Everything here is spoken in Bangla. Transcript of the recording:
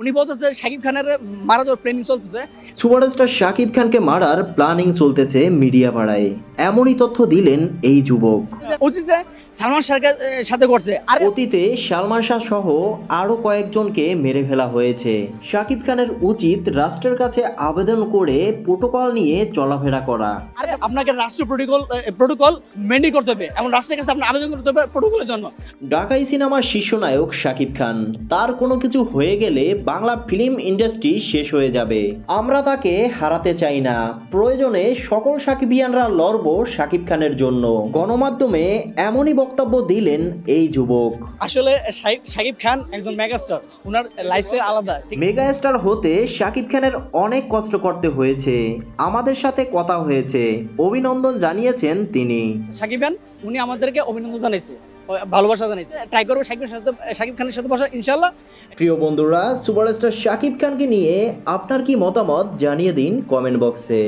উনি বলতেছে শাকিব খানের মারা যাওয়ার প্ল্যানিং চলতেছে। সুপারস্টার শাকিব খানকে মারার প্ল্যানিং চলতেছে মিডিয়া পাড়ায়। এমনই তথ্য দিলেন এই যুবক। অতীতে সালমান শাহের সাথে করছে। আর অতীতে সালমান শাহ সহ আরও কয়েকজনকে মেরে ফেলা হয়েছে। শাকিব খানের উচিত রাষ্ট্রের কাছে আবেদন করে প্রোটোকল নিয়ে চলাফেরা করা। আর আপনাকে রাষ্ট্র প্রোটোকল প্রোটোকল মেনটেন করতে হবে। এবং রাষ্ট্রের কাছে আপনি আবেদন করতে হবে প্রোটোকলের জন্য। ঢাকাই সিনেমার শীর্ষ নায়ক শাকিব খান। তার কোনো কিছু হয়ে গেলে বাংলা ফিল্ম ইন্ডাস্ট্রি শেষ হয়ে যাবে। আমরা তাকে হারাতে চাই না। প্রয়োজনে সকল সাকিবিয়ানরা লড়ব শাকিব খানের জন্য। গণমাধ্যমে এমনই বক্তব্য দিলেন এই যুবক। আসলে শাকিব খান একজন মেগাস্টার ওনার লাইফস্টাইল আলাদা ঠিক? মেগা স্টার হতে শাকিব খানের অনেক কষ্ট করতে হয়েছে। আমাদের সাথে কথা হয়েছে। অভিনন্দন জানিয়েছেন তিনি। শাকিব খান উনি আমাদেরকে অভিনন্দন জানাইছে। ও ভালোবাসা জানাইছে ট্রাই করব সাকিবের সাথে, সাকিব খানের সাথে বসা ইনশাল্লাহ প্রিয় বন্ধুরা, সুপারস্টার সাকিব খানকে নিয়ে আপনার কি মতামত জানিয়ে দিন কমেন্ট বক্সে।